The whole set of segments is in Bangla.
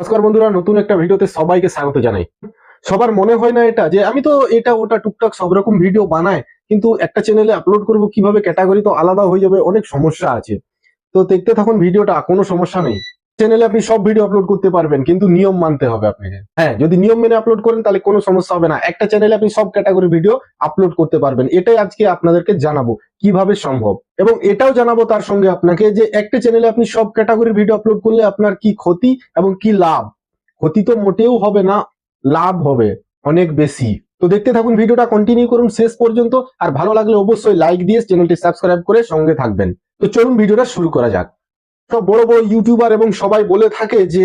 নমস্কার বন্ধুরা, নতুন একটা ভিডিওতে সবাইকে স্বাগত জানাই। সবার মনে হয় না এটা যে আমি তো এটা ওটা টুকটাক সব রকম ভিডিও বানাই, কিন্তু একটা চ্যানেলে আপলোড করব কীভাবে ক্যাটাগরি তো আলাদা হয়ে যাবে, অনেক সমস্যা আছে। তো দেখতে থাকুন, ভিডিওটা কোনো সমস্যা নেই। চ্যানেলে আপনি সব ভিডিও আপলোড করতে পারবেন, কিন্তু নিয়ম মানতে হবে আপনাকে। হ্যাঁ যদি নিয়ম মেনে আপলোড করেন, তাহলে কোনো সমস্যা হবে না। একটা চ্যানেলে আপনি সব ক্যাটাগরি ভিডিও আপলোড করতে পারবেন। এটাই আজকে আপনাদেরকে জানাব, কীভাবে সম্ভব। এবং এটাও জানাব তার সঙ্গে আপনাকে যে একটা চ্যানেলে আপনি সব ক্যাটাগরি ভিডিও আপলোড করলে আপনার কি ক্ষতি এবং কি লাভ? ক্ষতি তো মোটেও হবে না, লাভ হবে অনেক বেশি। তো দেখতে থাকুন, ভিডিওটা কন্টিনিউ করুন শেষ পর্যন্ত। আর ভালো লাগলে অবশ্যই লাইক দিয়ে চ্যানেলটি সাবস্ক্রাইব করে সঙ্গে থাকবেন। তো চলুন, ভিডিওটা শুরু করা যাক। সব বড় বড় ইউটিউবার এবং সবাই বলে থাকে যে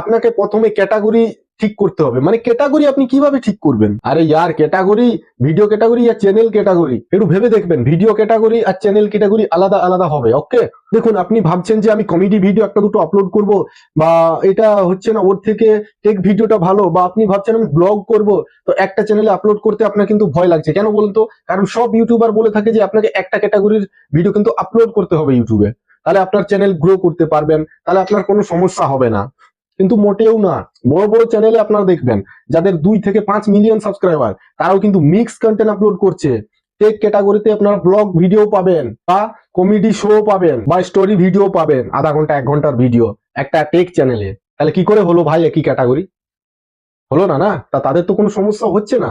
আপনাকে প্রথমে ক্যাটাগরি ঠিক করতে হবে। মানে ক্যাটাগরি আপনি কীভাবে ঠিক করবেন? আরে ইয়ার ক্যাটাগরি ভিডিও ক্যাটাগরি আর চ্যানেল ক্যাটাগরি একটু ভেবে দেখবেন ভিডিও ক্যাটাগরি আর চ্যানেল ক্যাটাগরি আলাদা আলাদা হবে ওকে দেখুন, আপনি ভাবছেন যে আমি কমেডি ভিডিও একটা দুটো আপলোড করব বা এটা হচ্ছে না, ওর থেকে টেক ভিডিওটা ভালো বা আপনি ভাবছেন আমি ব্লগ করব, তো একটা চ্যানেলে আপলোড করতে আপনার কিন্তু ভয় লাগছে। কেন বলতো কারণ সব ইউটিউবার বলে থাকে যে আপনাকে একটা ক্যাটাগরির ভিডিও কিন্তু আপলোড করতে হবে ইউটিউবে তাহলে আপনার চ্যানেল গ্রো করতে পারবেন, তাহলে আপনার কোনো সমস্যা হবে না। কিন্তু মোটেও না, বড় বড় চ্যানেলে আপনারা দেখবেন, যাদের দুই থেকে পাঁচ মিলিয়ন সাবস্ক্রাইবার তারাও কিন্তু মিক্স কন্টেন্ট আপলোড করছে। টেক ক্যাটাগরিতে আপনারা ব্লগ ভিডিও পাবেন, বা কমেডি শো পাবেন, বা স্টোরি ভিডিও পাবেন, আধা ঘণ্টা, এক ঘণ্টার ভিডিও একটা টেক চ্যানেলে তাহলে কি করে হলো ভাই একই ক্যাটাগরি হলো না না, তা তাদের তো কোনো সমস্যা হচ্ছে না।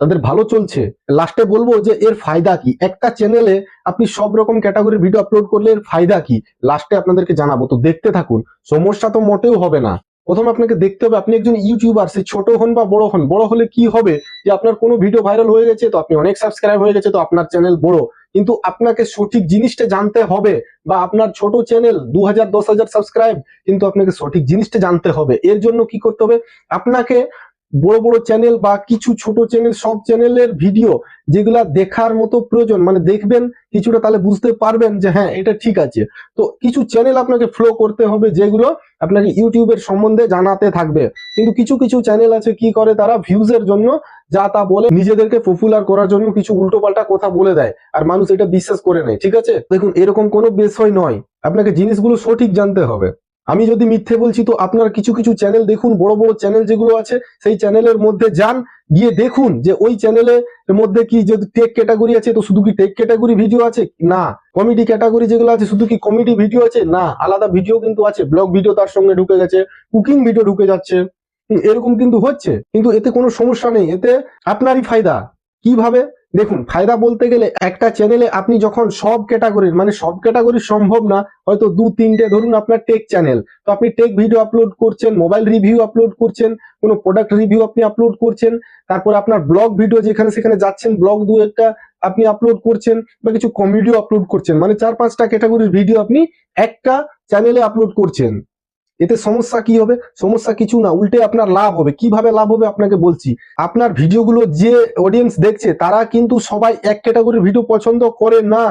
তাদের ভালো চলছে। লাস্টে বলব যে এর ফায়দা কি? একটা চ্যানেলে আপনি সব রকম ক্যাটাগরির ভিডিও আপলোড করলে এর ফায়দা কি? লাস্টে আপনাদেরকে জানাব। তো দেখতে থাকুন। সমস্যা তো মোটেও হবে না। প্রথম আপনাকে দেখতে হবে, আপনি একজন ইউটিউবার সে ছোট হন বা বড় হন, বড় হলে কি হবে? যে আপনার কোনো ভিডিও ভাইরাল হয়ে গেছে, তো আপনি অনেক সাবস্ক্রাইব হয়ে গেছে, তো আপনার চ্যানেল বড়। কিন্তু আপনাকে সঠিক জিনিসটা জানতে হবে বা আপনার ছোট চ্যানেল দু হাজার দশ হাজার সাবস্ক্রাইব কিন্তু আপনাকে সঠিক জিনিসটা জানতে হবে। এর জন্য কি করতে হবে? আপনাকে বড় বড় চ্যানেল বা কিছু ছোট চ্যানেল সব চ্যানেলের ভিডিও যেগুলা দেখার মতো প্রয়োজন মানে দেখবেন কিছুটা তাহলে বুঝতে পারবেন যে হ্যাঁ এটা ঠিক আছে। তো কিছু চ্যানেল আপনাকে ফ্লো করতে হবে যেগুলো আপনাকে ইউটিউবের সম্বন্ধে জানাতে থাকবে। কিন্তু কিছু কিছু চ্যানেল আছে কি করে তারা ভিউজের জন্য, যা তা বলে নিজেদেরকে পপুলার করার জন্য কিছু উল্টোপাল্টা কথা বলে দেয়। আর মানুষ এটা বিশ্বাস করে নেয়, ঠিক আছে? দেখুন, এরকম কোনো বিষয় নয়। আপনাকে জিনিসগুলো সঠিক জানতে হবে। আমি যদি মিথ্যে বলছি, তো আপনার কিছু কিছু চ্যানেল দেখুন, বড় বড় চ্যানেল যেগুলো আছে, সেই চ্যানেলের মধ্যে যান, গিয়ে দেখুন যে ওই চ্যানেলের মধ্যে কি যদি টেক ক্যাটাগরি আছে, তো শুধু কি টেক ক্যাটাগরি ভিডিও আছে? না। কমেডি ক্যাটাগরি যেগুলো আছে, শুধু কি কমেডি ভিডিও আছে? না। আলাদা ভিডিও কিন্তু আছে। ব্লগ ভিডিও তার সঙ্গে ঢুকে গেছে কুকিং ভিডিও ঢুকে যাচ্ছে। এরকম কিন্তু হচ্ছে। কিন্তু এতে কোনো সমস্যা নেই। এতে আপনারই ফায়দা। কীভাবে? দেখুন, ফায়দা বলতে গেলে একটা চ্যানেলে আপনি যখন সব ক্যাটাগরির মানে সব ক্যাটাগরি সম্ভব না, হয়তো দু, তিনটে ধরুন আপনার টেক চ্যানেল তো আপনি টেক ভিডিও আপলোড করছেন মোবাইল রিভিউ আপলোড করছেন, কোনো প্রোডাক্ট রিভিউ আপনি আপলোড করছেন, তারপর আপনার ব্লগ ভিডিও যেখানে সেখানে যাচ্ছেন ব্লগ দু একটা আপনি আপলোড করছেন বা কিছু কমেডিও আপলোড করছেন মানে চার, পাঁচটা ক্যাটাগরির ভিডিও আপনি একটা চ্যানেলে আপলোড করছেন। এতে সমস্যা কি হবে? সমস্যা কিছু না, উল্টে আপনার লাভ হবে। কীভাবে লাভ হবে আপনাকে বলছি। আপনার ভিডিওগুলো যে অডিয়েন্স দেখছে, তারা কিন্তু সবাই এক ক্যাটাগরির ভিডিও পছন্দ করে না।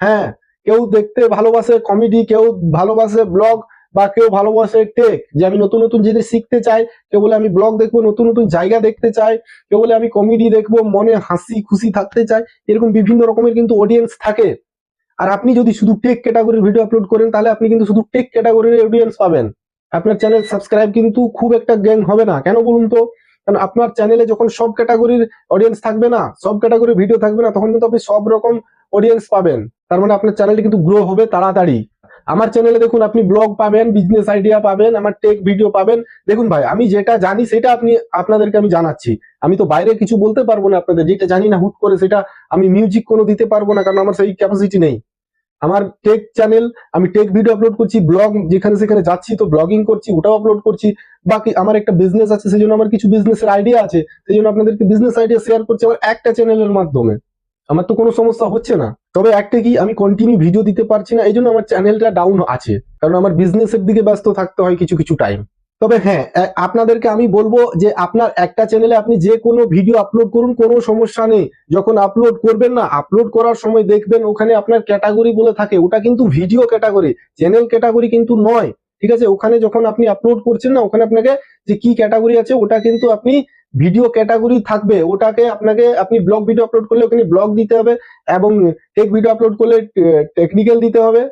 হ্যাঁ কেউ দেখতে ভালোবাসে কমেডি কেউ ভালোবাসে ব্লগ বা কেউ ভালোবাসে টেক যে আমি নতুন নতুন জিনিস শিখতে চাই, কেউ বলে আমি ব্লগ দেখব, নতুন নতুন জায়গা দেখতে চাই, কেউ বলে আমি কমেডি দেখব, মনে হাসি খুশি থাকতে চাই, এরকম বিভিন্ন রকমের কিন্তু অডিয়েন্স থাকে। আর আপনি যদি শুধু টেক ক্যাটাগরির ভিডিও আপলোড করেন, তাহলে আপনি কিন্তু শুধু টেক ক্যাটাগরির অডিয়েন্স পাবেন। আপনার চ্যানেল সাবস্ক্রাইব কিন্তু খুব একটা গ্যাং হবে না। কেন বলুন তো? কারণ আপনার চ্যানেলে যখন সব ক্যাটাগরির অডিয়েন্স থাকবে না, সব ক্যাটাগরির ভিডিও থাকবে না, তখন কিন্তু আপনি সব রকম অডিয়েন্স পাবেন। তার মানে আপনার চ্যানেলটি কিন্তু গ্রো হবে তাড়াতাড়ি। আমার চ্যানেলে দেখুন, আপনি ব্লগ পাবেন বিজনেস আইডিয়া পাবেন, আমার টেক ভিডিও পাবেন। দেখুন ভাই, আমি যেটা জানি সেটা আপনি, আপনাদেরকে আমি জানাচ্ছি। আমি তো বাইরে কিছু বলতে পারব না আপনাদের, যেটা জানি না হুট করে সেটা আমি মিউজিক কোনো দিতে পারব না, কারণ আমার সেই ক্যাপাসিটি নেই। আমার টেক চ্যানেল আমি টেক ভিডিও আপলোড করছি ব্লগ যেখানে সেখানে যাচ্ছি, তো ব্লগিং করছি, ওটাও আপলোড করছি। বাকি আমার একটা বিজনেস আছে সেই জন্য আমার কিছু বিজনেসের আইডিয়া আছে সেই জন্য আপনাদেরকে বিজনেস আইডিয়া শেয়ার করছি আমার একটা চ্যানেলের মাধ্যমে। আমার তো কোনো সমস্যা হচ্ছে না। তবে একটা কি, আমি কন্টিনিউ ভিডিও দিতে পারছি না এই জন্য আমার চ্যানেলটা ডাউন আছে। কারণ আমার বিজনেসের দিকে ব্যস্ত থাকতে হয় কিছু কিছু টাইম তবে হ্যাঁ আপনাদেরকে আমি বলব যে আপনার একটা চ্যানেলে আপনি যে কোনো ভিডিও আপলোড করুন, কোনো সমস্যা নেই। যখন আপলোড করবেন না আপলোড করার সময় দেখবেন ওখানে আপনার ক্যাটাগরি বলে থাকে। ওটা কিন্তু ভিডিও ক্যাটাগরি চ্যানেল ক্যাটাগরি কিন্তু নয়। ঠিক আছে? ওখানে যখন আপনি আপলোড করছেন না, ওখানে আপনাকে যে কি ক্যাটাগরি আছে, ওটা কিন্তু আপনি ভিডিও ক্যাটাগরি থাকবে। ওটাকে আপনাকে, আপনি ব্লগ ভিডিও আপলোড করলে ওখানে ব্লগ দিতে হবে এবং টেক ভিডিও আপলোড করলে টেকনিক্যাল দিতে হবে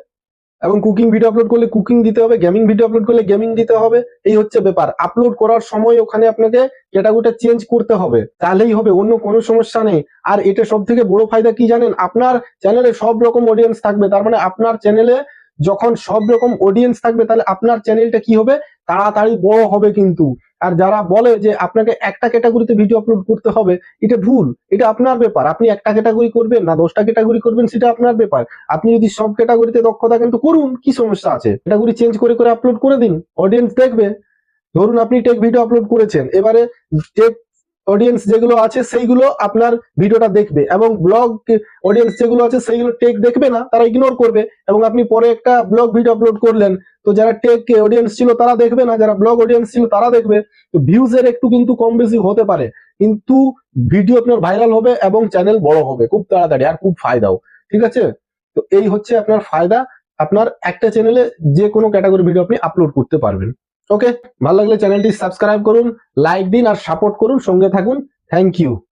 এবং কুকিং ভিডিও আপলোড করলে কুকিং দিতে হবে গেমিং ভিডিও আপলোড করলে গেমিং দিতে হবে। এই হচ্ছে ব্যাপার। আপলোড করার সময় ওখানে আপনাকে ক্যাটাগরিটা চেঞ্জ করতে হবে। তাহলেই হবে, অন্য কোনো সমস্যা নেই। আর এটা সব থেকে বড় ফায়দা কি জানেন? আপনার চ্যানেলে সব রকম অডিয়েন্স থাকবে। তার মানে আপনার চ্যানেলে যখন সব রকম অডিয়েন্স থাকবে, তাহলে আপনার চ্যানেলটা কি হবে? তাড়াতাড়ি বড় হবে কিন্তু। আর যারা বলে যে আপনাকে একটা ক্যাটাগরিতে ভিডিও আপলোড করতে হবে, এটা ভুল। এটা আপনার ব্যাপার। আপনি একটা ক্যাটাগরি করবেন না, দশটা ক্যাটাগরি করবেন, সেটা আপনার ব্যাপার। আপনি যদি সব ক্যাটাগরিতে দক্ষ থাকেন তো করুন, কি সমস্যা আছে? ক্যাটাগরি চেঞ্জ করে করে আপলোড করে দিন। অডিয়েন্স দেখবে। ধরুন আপনি টেক ভিডিও আপলোড করেছেন। এবারে টেক অডিয়েন্স যেগুলো আছে, সেইগুলো আপনার ভিডিওটা দেখবে এবং ব্লগ অডিয়েন্স যেগুলো আছে, সেইগুলো টেক দেখবে না, তারা ইগনোর করবে এবং আপনি পরে একটা ব্লগ ভিডিও আপলোড করলেন। তো যারা টেক অডিয়েন্স ছিল, তারা দেখবে না, যারা ব্লগ অডিয়েন্স ছিল, তারা দেখবে। তো ভিউজের একটু কিন্তু কম বেশি হতে পারে, কিন্তু ভিডিও আপনার ভাইরাল হবে এবং চ্যানেল বড় হবে, খুব তাড়াতাড়ি আর খুব ফায়দাও, ঠিক আছে? তো এই হচ্ছে আপনার ফায়দা, আপনার একটা চ্যানেলে যে কোনো ক্যাটাগরি ভিডিও আপনি আপলোড করতে পারবেন। ওকে ভালো লাগলে চ্যানেলটি সাবস্ক্রাইব করুন লাইক দিন আর সাপোর্ট করুন, সঙ্গে থাকুন। Thank you